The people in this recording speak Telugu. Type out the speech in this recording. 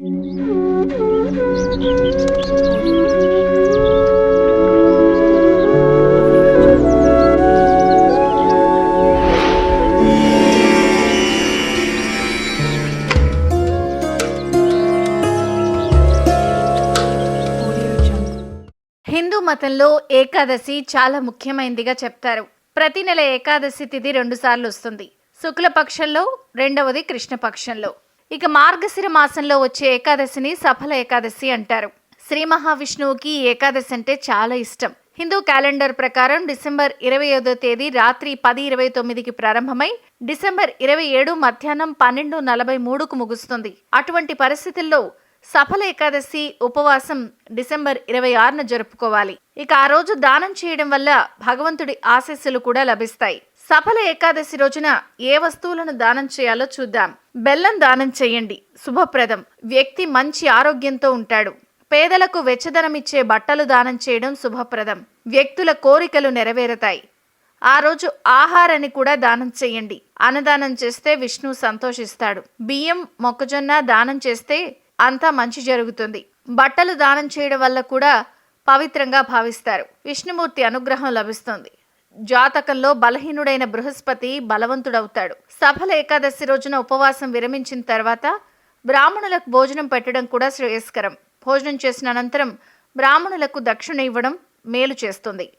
హిందూ మతంలో ఏకాదశి చాలా ముఖ్యమైనదిగా చెప్తారు. ప్రతి నెల ఏకాదశి తిథి రెండుసార్లు వస్తుంది. శుక్లపక్షంలో రెండవది కృష్ణపక్షంలో. ఇక మార్గశిర మాసంలో వచ్చే ఏకాదశిని సఫల ఏకాదశి అంటారు. శ్రీ మహావిష్ణువుకి ఏకాదశి అంటే చాలా ఇష్టం. హిందూ క్యాలెండర్ ప్రకారం డిసెంబర్ ఇరవై ఐదో తేదీ రాత్రి పది ఇరవై తొమ్మిదికి ప్రారంభమై డిసెంబర్ ఇరవై ఏడు మధ్యాహ్నం పన్నెండు నలభై మూడుకు ముగుస్తుంది. అటువంటి పరిస్థితుల్లో సఫల ఏకాదశి ఉపవాసం డిసెంబర్ ఇరవై ఆరున జరుపుకోవాలి. ఇక ఆ రోజు దానం చేయడం వల్ల భగవంతుడి ఆశీస్సులు కూడా లభిస్తాయి. సఫల ఏకాదశి రోజున ఏ వస్తువులను దానం చేయాలో చూద్దాం. బెల్లం దానం చేయండి. శుభప్రదం. వ్యక్తి మంచి ఆరోగ్యంతో ఉంటాడు. పేదలకు వెచ్చదనమిచ్చే బట్టలు దానం చేయడం శుభప్రదం. వ్యక్తుల కోరికలు నెరవేరుతాయి. ఆ రోజు ఆహారాన్ని కూడా దానం చేయండి. అన్నదానం చేస్తే విష్ణు సంతోషిస్తాడు. బియ్యం మొక్కజొన్న దానం చేస్తే అంతా మంచి జరుగుతుంది. బట్టలు దానం చేయడం వల్ల కూడా పవిత్రంగా భావిస్తారు. విష్ణుమూర్తి అనుగ్రహం లభిస్తుంది. జాతకంలో బలహీనుడైన బృహస్పతి బలవంతుడవుతాడు. సఫల ఏకాదశి రోజున ఉపవాసం విరమించిన తర్వాత బ్రాహ్మణులకు భోజనం పెట్టడం కూడా శ్రేయస్కరం. భోజనం చేసిన అనంతరం బ్రాహ్మణులకు దక్షిణ ఇవ్వడం మేలు చేస్తుంది.